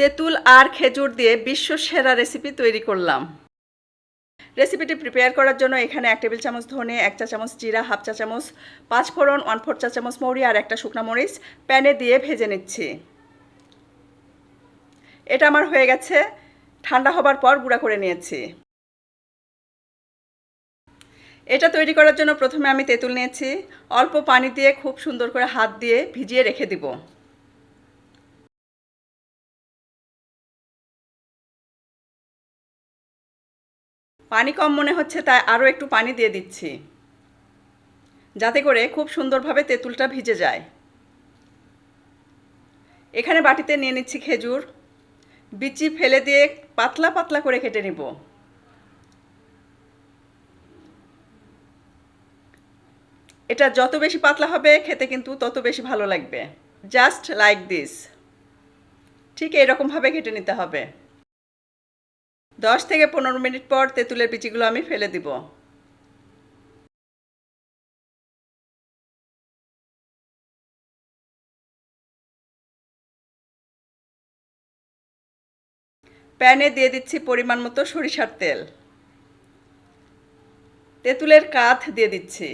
তেঁতুল আর খেজুর দিয়ে বিশ্ব সেরা রেসিপি তৈরি করলাম। রেসিপিটি প্রিপেয়ার করার জন্য এখানে এক টেবিল চামচ ধনে, এক চা চামচ জিরা, হাফ চা চামচ পাঁচ ফোড়ন ওয়ান ফোর চা চামচ মৌরি আর একটা শুকনো মরিচ প্যানে দিয়ে ভেজে নিচ্ছি। এটা আমার হয়ে গেছে, ঠান্ডা হবার পর গুঁড়া করে নিয়েছি। এটা তৈরি করার জন্য প্রথমে আমি তেঁতুল নিয়েছি, অল্প পানি দিয়ে খুব সুন্দর করে হাত দিয়ে ভিজিয়ে রেখে দিব। পানি কম মনে হচ্ছে, তাই আরও একটু পানি দিয়ে দিচ্ছি। যাতে করে খুব সুন্দরভাবে তেঁতুলটা ভিজে যায়। এখানে বাটিতে নিয়ে নিচ্ছি খেজুর। বিচি ফেলে দিয়ে পাতলা পাতলা করে কেটে নিব। এটা যত বেশি পাতলা হবে, খেতে কিন্তু তত বেশি ভালো লাগবে। Just like this. ঠিক এরকমভাবে কেটে নিতে হবে। দশ থেকে পনেরো মিনিট পর তেঁতুলের বিচিগুলো আমি ফেলে দিব। প্যানে দিয়ে দিচ্ছি পরিমাণ মতো সরিষার তেল। তেঁতুলের কাঠ দিয়ে দিচ্ছি।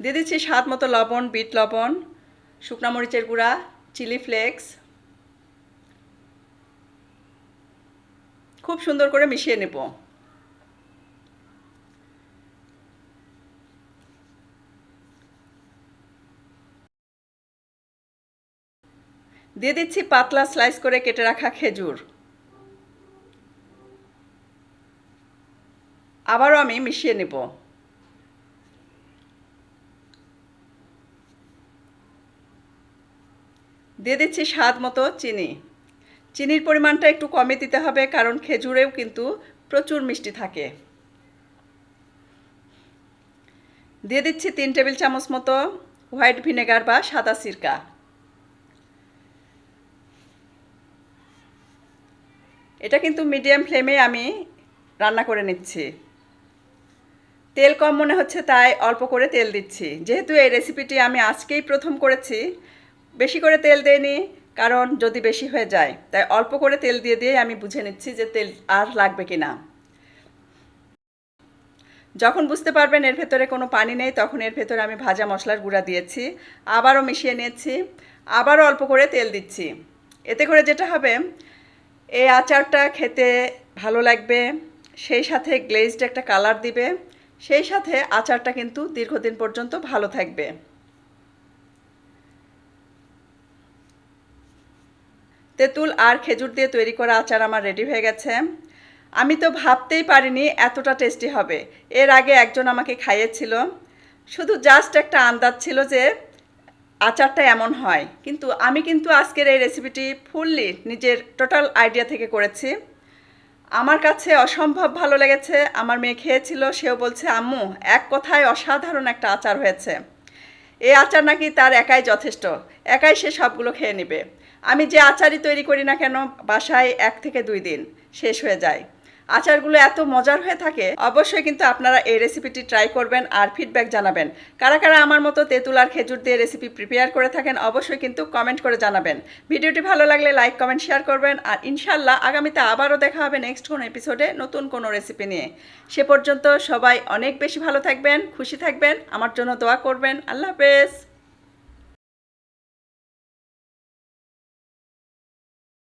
দিয়ে দিচ্ছি স্বাদ মতো লবণ, বিট লবণ। শুকনা মরিচের গুঁড়া, চিলি ফ্লেক্স। খুব সুন্দর করে মিশিয়ে নেব। দিয়ে দিচ্ছি পাতলা স্লাইস করে কেটে রাখা খেজুর। আবারও আমি মিশিয়ে নেব। দিয়ে দিচ্ছি স্বাদ মতো চিনি। চিনির পরিমাণটা একটু কমে দিতে হবে কারণ খেজুরেও কিন্তু প্রচুর মিষ্টি থাকে। দিয়ে দিচ্ছি তিন টেবিল চামচ মতো হোয়াইট ভিনেগার বা সাদা সিরকা। এটা কিন্তু মিডিয়াম ফ্লেমে আমি রান্না করে নিচ্ছি। তেল কম মনে হচ্ছে, তাই অল্প করে তেল দিচ্ছি। যেহেতু এই রেসিপিটি আমি আজকেই প্রথম করেছি বেশি করে তেল দেয়নি কারণ যদি বেশি হয়ে যায়। তাই অল্প করে তেল দিয়ে দিয়ে আমি বুঝে নিচ্ছি যে তেল আর লাগবে কি না। যখন বুঝতে পারবেন এর ভেতরে কোনো পানি নেই, তখন এর ভেতরে আমি ভাজা মশলার গুঁড়া দিয়েছি, আবারও মিশিয়ে নিয়েছি, আবারও অল্প করে তেল দিচ্ছি। এতে করে যেটা হবে এই আচারটা খেতে ভালো লাগবে, সেই সাথে গ্লেজড একটা কালার দিবে, সেই সাথে আচারটা কিন্তু দীর্ঘদিন পর্যন্ত ভালো থাকবে। তেঁতুল আর খেজুর দিয়ে তৈরি করা আচার আমার রেডি হয়ে গেছে। আমি তো ভাবতেই পারিনি এতটা টেস্টি হবে। এর আগে একজন আমাকে খাইয়েছিল। শুধু জাস্ট একটা আন্দাজ ছিল যে আচারটা এমন হয়। কিন্তু আমি কিন্তু আজকের এই রেসিপিটি ফুললি নিজের টোটাল আইডিয়া থেকে করেছি। আমার কাছে অসম্ভব ভালো লেগেছে। আমার মেয়ে খেয়েছিল, সেও বলছে, আম্মু, এক কথায় অসাধারণ একটা আচার হয়েছে। এই আচার নাকি তার একাই যথেষ্ট। একাই সে সবগুলো খেয়ে নেবে। আমি যে আচারই তৈরি করি না কেন, বাসায় এক থেকে দুই দিন শেষ হয়ে যায়। আচারগুলো এত মজার হয়ে থাকে, অবশ্যই কিন্তু আপনারা এই রেসিপিটি ট্রাই করবেন আর ফিডব্যাক জানাবেন। কারা কারা আমার মতো তেঁতুল আর খেজুর দিয়ে রেসিপি প্রিপেয়ার করে থাকেন, অবশ্যই কিন্তু কমেন্ট করে জানাবেন। ভিডিওটি ভালো লাগলে লাইক কমেন্ট শেয়ার করবেন আর ইনশাল্লাহ আগামীতে আবারও দেখা হবে নেক্সট কোনো এপিসোডে নতুন কোনো রেসিপি নিয়ে। সে পর্যন্ত সবাই অনেক বেশি ভালো থাকবেন, খুশি থাকবেন, আমার জন্য দোয়া করবেন। আল্লাহ হাফেজ।